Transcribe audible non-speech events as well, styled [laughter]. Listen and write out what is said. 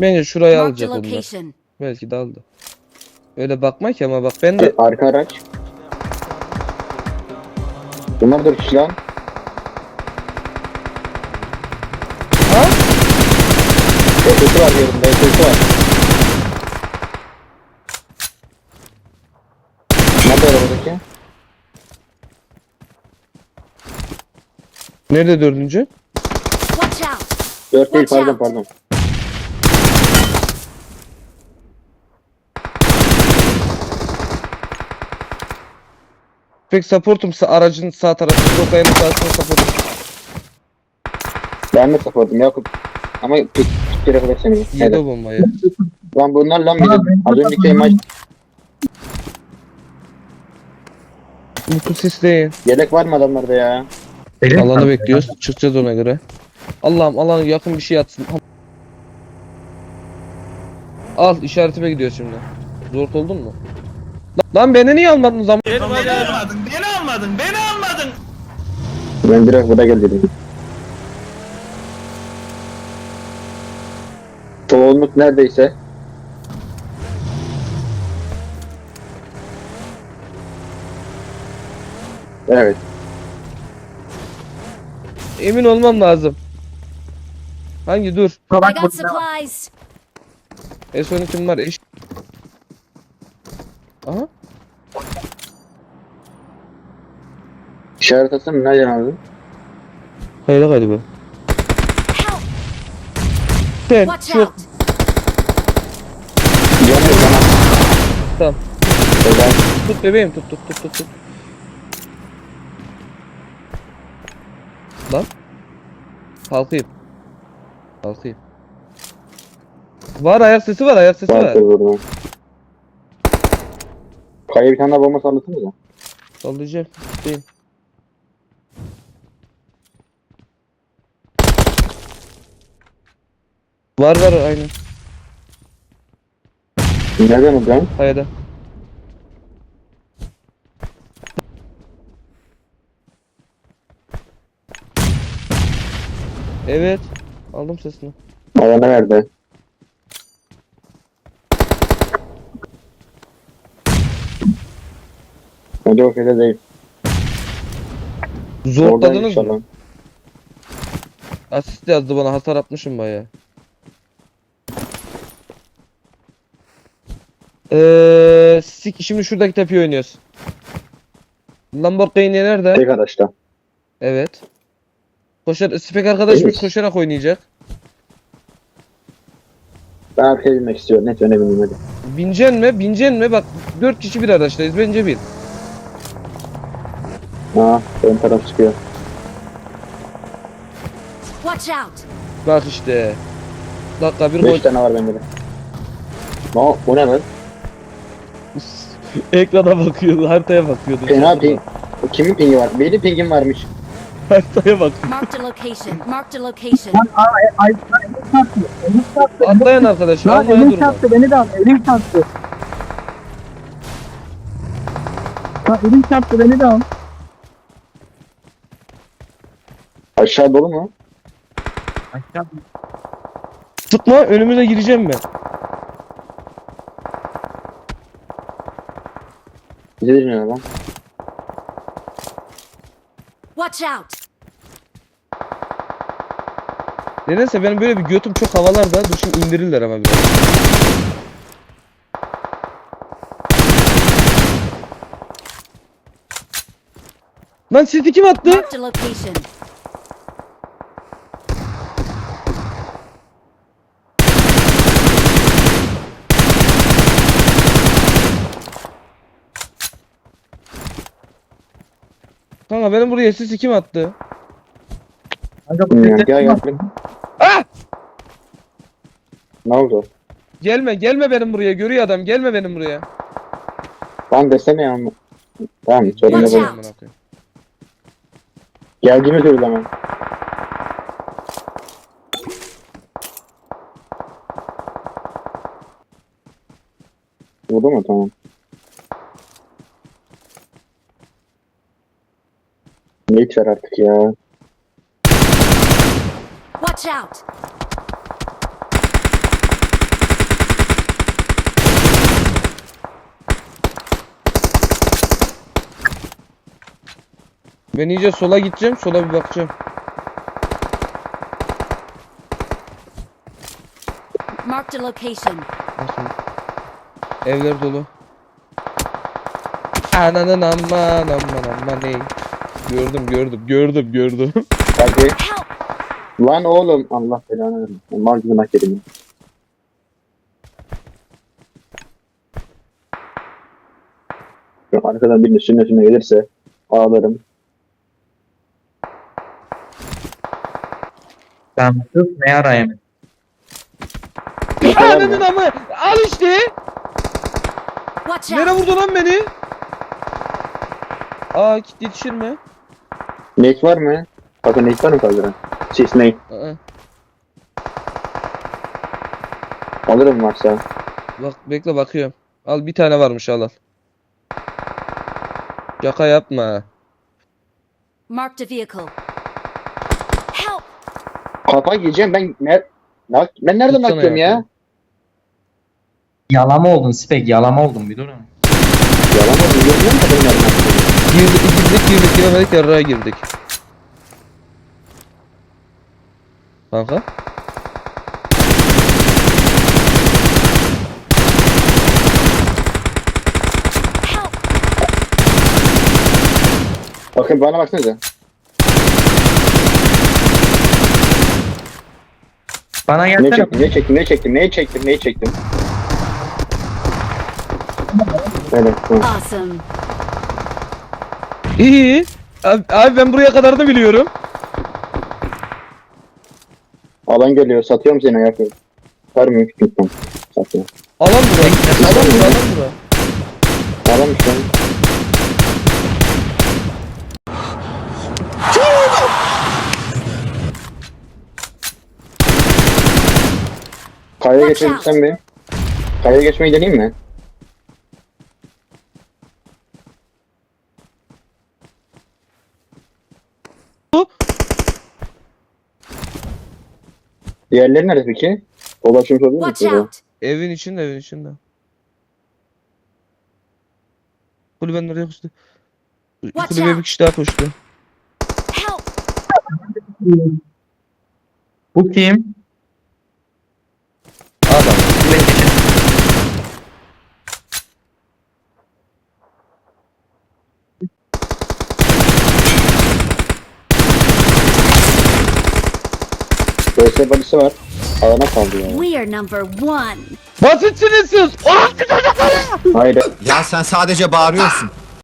Bence şurayı Marked alacak onlar. location. Belki de aldı. Öyle bakma ki ama bak ben de Arka araç. Bunlar dört kişi lan. Ha? Sesi var yanında. Sesi var. Nerede arabadaki? nerede dördüncü? Watch out! Dört değil Watch pardon out. pardon. Pek supportum sa- aracın sağ tarafı. Sokayın sağsına supportum. Ben de sapırdım Yakup. Ama pik pik yere kadar seni. Yedi Evet. o bombayı. Lan bunlar lan bizim az önceki maç Mutlu sisleyin. yelek var mı adamlarda ya? Alanı bekliyoruz. Çıkacağız ona göre. Allah'ım alanı yakın bir şey atsın. Al işaretime gidiyor şimdi. Zor oldun mu? Lan, beni niye almadın zaman? Beni almadın, beni almadın, beni almadın. Ben direkt burada gel dedim. Çoğunluk neredeyse. Evet. Emin olmam lazım. Hangi dur? I got supplies. S12'm var eş. Aha. İşaret atsam mı? Nereden aldın? Hayır galiba. Sen Watch çok out! Canım sana. Tamam. Neden? tut bebeğim tut tut tut tut tut. Lan. Kalkayım. Kalkayım. Var ayak sesi var ayak sesi var. Vardır burada. Kaya bir tane daha bomba sallasınız da. Sallayacağım. Değil. Var var aynen. Nereden hocam? Hayada. Evet. Aldım sesini. Alana verdi. Kere değil. Zorladınız mı? Asist yazdı bana hasar atmışım baya. Eee sik şimdi şuradaki tepeyi oynuyoruz. Lamborghini nerede? Tek araçta. Evet. Koşar spek arkadaşımız Evet. koşarak oynayacak. Ben arkaya binmek istiyorum. Net öne bineyim hadi. Bincen mi? Bincen mi? Bak 4 kişi bir araçtayız. Bence bin. Ha, ön taraf çıkıyor. Watch out! Bak işte. Dakika bir 5 gol. tane var bende de. No, bu ne lan? [laughs] Ekrana bakıyordu, haritaya bakıyordu. Fena ping. Kimin pingi var? Benim pingim varmış. [laughs] Haritaya bak. Marked a location. Marked a location. Ay, ay, ay, elim çarptı. Elim çarptı. Atlayan arkadaş. Lan elim durma. çarptı. Beni de al. Elim çarptı. Lan elim çarptı. Beni de al. Aşağı dolu mu? Aşağı. Sıkma önümüze gireceğim ben. Bize ne lan? Watch out! Nedense benim böyle bir götüm çok havalarda. Dur şimdi indirirler ama biraz. Lan City kim attı? Marked a location. Kanka benim buraya City kim attı? Kanka bu Bilmiyorum. tek- Gel gel. Ah! Ne oldu? Gelme gelme benim buraya. Görüyor adam. Gelme benim buraya. Lan desene ya. Tamam sorun yok. Watch oğlum. out. Amına koyayım. Geldiğimi söyle ama. Vurdu mu? Tamam. Net ver artık ya. Watch out. Ben iyice sola gideceğim, sola bir bakacağım. Marked a location. Evler dolu. Ananın aman aman aman ey. Gördüm gördüm gördüm gördüm. [laughs] Hadi. Lan oğlum Allah belanı vermesin. Mal gibi hak edin. Yok, Arkadan birinin sünnetine gelirse ağlarım. Ben sus ne arayayım? Ananın ama al işte. Watch Nereye vurdu lan beni? Aa kit yetişir mi? Nate var mı? Bakın Nate var mı kaldıran? Sis Nate. Aa, Alırım varsa. bak bekle bakıyorum. Al bir tane varmış al al. Şaka yapma. Marked a vehicle. Help! Kafa yiyeceğim ben ner Nak- ben nereden Tutsana bakıyorum ya? Yalama oldun Spek yalama oldun bir durun. Yalan mı? Biliyorum da ben nereden bakıyorum? Girdik girdik girdik giremedik yarrağa girdik. Kanka. Help! Bakın bana baksanıza. Bana Ne gelsene. çektim, ne çektim, ne çektim, ne çektim, ne çektim. Evet, tamam. Awesome. İyi iyi. Abi, abi ben buraya kadar da biliyorum. Alan geliyor, satıyorum seni ayakları. Sarmıyor küçükten. Satıyor. Alan bura. Alan bura alan bura. Alan işte. Kayaya geçebilsem mi? Kayaya geçmeyi deneyeyim mi? Diğerleri nerede peki? Watch acaba? out! Evin içinde evin içinde. Kulübenin oraya koştu. Watch Kulübeye bir kişi daha koştu. Help! Bu kim? Adam. BS balisi var. Alana kaldı ya. We are number one. Basitsiniz siz. Orası çocukları. Hayır. Ya sen sadece bağırıyorsun.